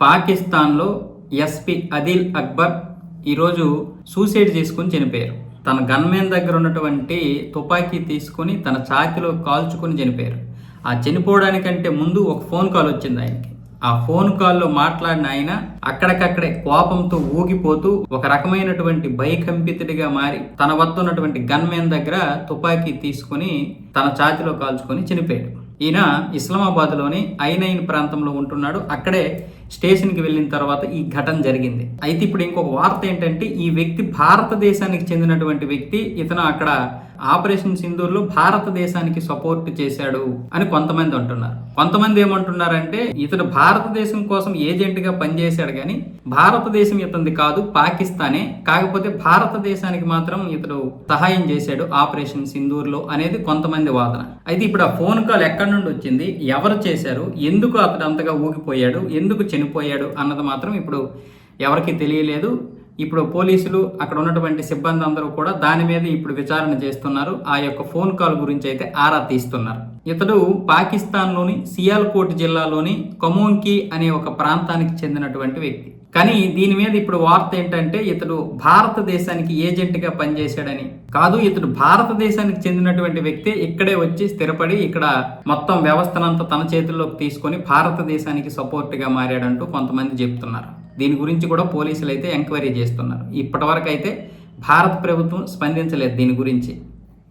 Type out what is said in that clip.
పాకిస్తాన్లో ఎస్పీ అదిల్ అక్బర్ ఈరోజు సూసైడ్ చేసుకుని చనిపోయారు. తన గన్మెన్ దగ్గర ఉన్నటువంటి తుపాకీ తీసుకొని తన ఛాతిలో కాల్చుకొని చనిపోయారు. ఆ చనిపోవడానికంటే ముందు ఒక ఫోన్ కాల్ వచ్చింది ఆయనకి. ఆ ఫోన్ కాల్లో మాట్లాడిన ఆయన అక్కడికక్కడే కోపంతో ఊగిపోతూ ఒక రకమైనటువంటి భయకంపితుడిగా మారి తన వద్ద ఉన్నటువంటి గన్మెన్ దగ్గర తుపాకీ తీసుకొని తన ఛాతిలో కాల్చుకొని చనిపోయాడు. ఈయన ఇస్లామాబాద్లోని ఐనైన్ ప్రాంతంలో ఉంటున్నాడు. అక్కడే స్టేషన్కి వెళ్ళిన తర్వాత ఈ ఘటన జరిగింది. అయితే ఇప్పుడు ఇంకొక వార్త ఏంటంటే ఈ వ్యక్తి భారతదేశానికి చెందినటువంటి వ్యక్తి ఇతను అక్కడ ఆపరేషన్ సింధూర్లో భారతదేశానికి సపోర్ట్ చేశాడు అని కొంతమంది అంటున్నారు. కొంతమంది ఏమంటున్నారంటే ఇతడు భారతదేశం కోసం ఏజెంట్గా పనిచేశాడు కానీ భారతదేశం ఇతనిది కాదు పాకిస్తానే. కాకపోతే భారతదేశానికి మాత్రం ఇతడు సహాయం చేశాడు ఆపరేషన్ సింధూర్లో అనేది కొంతమంది వాదన. అయితే ఇప్పుడు ఆ ఫోన్ కాల్ ఎక్కడి నుండి వచ్చింది? ఎవరు చేశారు? ఎందుకు అతడు అంతగా ఊగిపోయాడు? ఎందుకు చనిపోయాడు? అన్నది మాత్రం ఇప్పుడు ఎవరికి తెలియలేదు. ఇప్పుడు పోలీసులు అక్కడ ఉన్నటువంటి సిబ్బంది అందరూ కూడా దాని మీద ఇప్పుడు విచారణ చేస్తున్నారు. ఆ యొక్క ఫోన్ కాల్ గురించి అయితే ఆరా తీస్తున్నారు. ఇతడు పాకిస్తాన్లోని సియాల్కోట్ జిల్లాలోని కమోంకి అనే ఒక ప్రాంతానికి చెందినటువంటి వ్యక్తి. కానీ దీని మీద ఇప్పుడు వార్త ఏంటంటే ఇతడు భారతదేశానికి ఏజెంట్గా పనిచేశాడని కాదు ఇతడు భారతదేశానికి చెందినటువంటి వ్యక్తి ఇక్కడే వచ్చి స్థిరపడి ఇక్కడ మొత్తం వ్యవస్థనంతా తన చేతుల్లోకి తీసుకొని భారతదేశానికి సపోర్ట్గా మారాడంటూ కొంతమంది చెప్తున్నారు. దీని గురించి కూడా పోలీసులు అయితే ఎంక్వైరీ చేస్తున్నారు. ఇప్పటివరకు అయితే భారత ప్రభుత్వం స్పందించలేదు దీని గురించి.